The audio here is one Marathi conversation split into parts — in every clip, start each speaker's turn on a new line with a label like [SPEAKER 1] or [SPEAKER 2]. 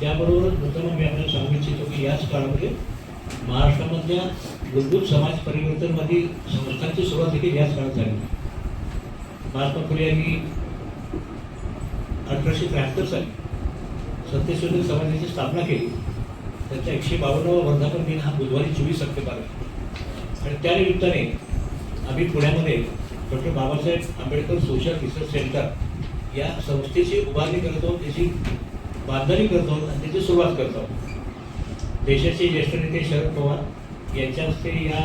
[SPEAKER 1] त्याबरोबरच प्रथम मी आपल्याला सांगू इच्छितो की याच काळामध्ये महाराष्ट्रामधल्या मूलभूत समाज परिवर्तनवादी संस्थांची सुरुवात देखील याच काळात झाली. महात्मा फुले यांनी अठराशे त्र्याहत्तर साली सत्यशोधक समाजाची स्थापना केली. त्याचा एकशे बावन्नवा वर्धापन दिन हा बुधवारी चोवीस सप्टेंबर आहे. आणि त्या निमित्ताने आम्ही पुण्यामध्ये doctor Babasaheb Ambedkar social research centre या संस्थेची उभारणी करतो त्याची बांधणी करतो आणि त्याची सुरुवात करतो. देशाचे ज्येष्ठ नेते शरद पवार यांच्या हस्ते या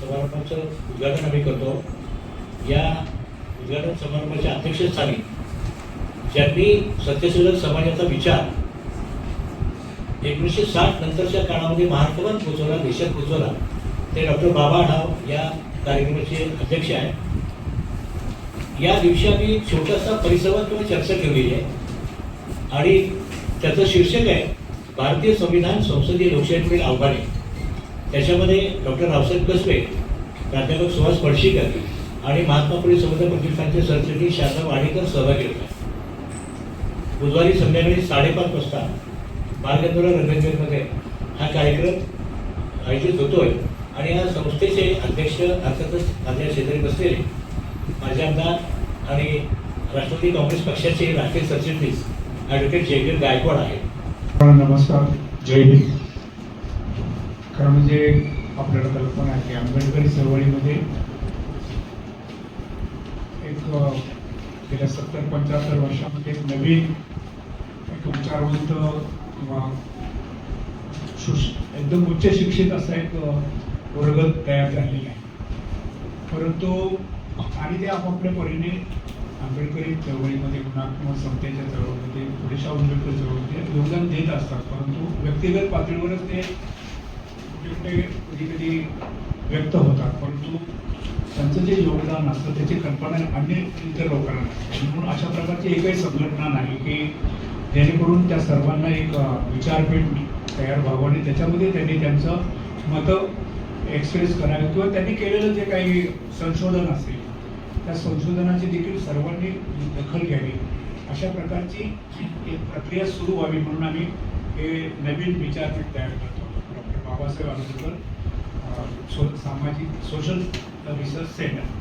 [SPEAKER 1] समारंभाचं उद्घाटन आम्ही करतो. या उद्घाटन समारंभाच्या अध्यक्षस्थानी ज्यांनी सत्यशोधक समाजाचा विचार एकोणीसशे साठ नंतरच्या काळामध्ये महाराष्ट्रात पोचवला देशात पोचवला ते डॉक्टर बाबा ढाव या कार्यक्रमाचे अध्यक्ष आहेत. या दिवशी आम्ही छोटासा परिसंवाद किंवा चर्चा ठेवलेली आहे. आणि त्याचं शीर्षक आहे भारतीय संविधान संसदीय लोकशाहीपुढील आव्हाने. त्याच्यामध्ये डॉक्टर रावसाहेब कसबे प्राध्यापक सुहास पडशीकर आणि महात्मा फुले समुद्र प्रतिष्ठानचे सरचिटणीस शारदा वाडेकर सहभागी होते बुधवारी संध्याकाळी साडेपाच वाजता बालगंधर्व रंगमंदिरमध्ये हा कार्यक्रम आयोजित होतोय. आणि या संस्थेचे अध्यक्ष अर्थातच माझ्या शेजारी बसलेले माजी आमदार आणि राष्ट्रवादी काँग्रेस पक्षाचे राष्ट्रीय सरचिटणीस ॲडव्होकेट जयवीर गायकवाड आहेत.
[SPEAKER 2] नमस्कार. जय हिंद. खरं म्हणजे आपल्याला कल्पना आहे की आंबेडकरी चळवळीमध्ये एक गेल्या सत्तर पंच्याहत्तर वर्षामध्ये एक नवीन एक विचारवंत किंवा एकदम उच्च शिक्षित असा एक वर्ग तयार झालेला आहे. परंतु आणि ते आपापल्या परीने आंबेडकरी चळवळीमध्ये म्हणा किंवा समतेच्या चळवळीमध्ये थोडेशा आंबेडकर चळवळीमध्ये योगदान देत असतात परंतु व्यक्तिगत पातळीवरच ते कुठे कधी कधी व्यक्त होतात परंतु त्यांचं जे योगदान असतं त्याची कल्पना अन्य इतर लोकांना नसते. म्हणून अशा प्रकारची एकही संघटना नाही की जेणेकरून त्या सर्वांना एक विचारपीठ तयार व्हावं आणि त्याच्यामध्ये त्यांनी त्यांचं मतं एक्सप्रेस करावे. किंवा त्यांनी केलेलं जे काही संशोधन असेल त्या संशोधनाची देखील सर्वांनी दखल घ्यावी. अशा प्रकारची एक प्रक्रिया सुरू व्हावी म्हणून आम्ही हे नवीन विचारपीठ तयार करतो. डॉक्टर बाबासाहेब आंबेडकर सो सामाजिक सोशल रिसर्च सेंटर.